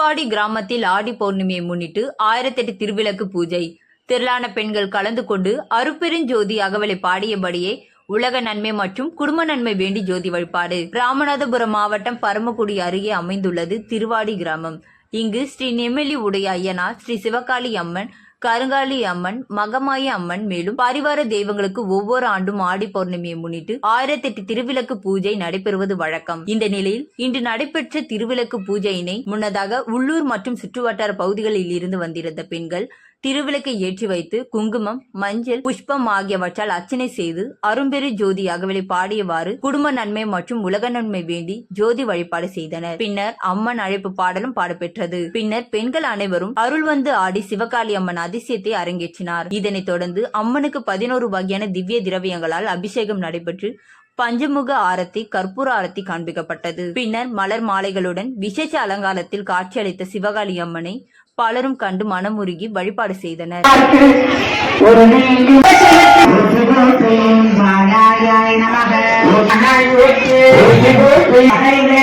திருவாடி கிராமத்தில் ஆடி பௌர்ணமியை முன்னிட்டு ஆயிரத்தெட்டு திருவிளக்கு பூஜை. திரளான பெண்கள் கலந்து கொண்டு அருப்பெருஞ்சோதி அகவலை பாடியபடியே உலக நன்மை மற்றும் குடும்ப நன்மை வேண்டி ஜோதி வழிபாடு. ராமநாதபுரம் மாவட்டம் பரமக்குடி அருகே அமைந்துள்ளது திருவாடி கிராமம். இங்கு ஸ்ரீ நெம்மலி உடைய ஐயனார் ஸ்ரீ சிவகாளி அம்மன் கருங்காலி அம்மன் மகமாயி அம்மன் மேலும் பரிவார தெய்வங்களுக்கு ஒவ்வொரு ஆண்டும் ஆடி பௌர்ணமியை முன்னிட்டு ஆயிரத்தி எட்டு திருவிளக்கு பூஜை நடைபெறுவது வழக்கம். இந்த நிலையில் இன்று நடைபெற்ற திருவிளக்கு பூஜையினை முன்னதாக உள்ளூர் மற்றும் சுற்றுவட்டார பகுதிகளில் இருந்து வந்திருந்த பெண்கள் திருவிளக்கை ஏற்றி வைத்து குங்குமம் மஞ்சள் புஷ்பம் ஆகியவற்றால் அர்ச்சனை செய்து அரும்பெரு ஜோதி அகவலை பாடியவாறு குடும்ப நன்மை மற்றும் உலக நன்மை வேண்டி ஜோதி வழிபாடு செய்தனர். பின்னர் அம்மன் அழைப்பு பாடலும் பாடப்பெற்றது. பின்னர் பெண்கள் அனைவரும் அருள் வந்து ஆடி சிவகாளி அம்மன் அதிசயத்தை அரங்கேற்றினார். இதனைத் தொடர்ந்து அம்மனுக்கு பதினோரு வகையான திவ்ய திரவியங்களால் அபிஷேகம் நடைபெற்று பஞ்சமுக ஆரத்தி கற்பூர ஆரத்தி காண்பிக்கப்பட்டது. பின்னர் மலர் மாலைகளுடன் விசேஷ அலங்காரத்தில் காட்சியளித்த சிவகாளி அம்மனை பலரும் கண்டு மனமுருகி வழிபாடு செய்தனர். ஒரு நமக.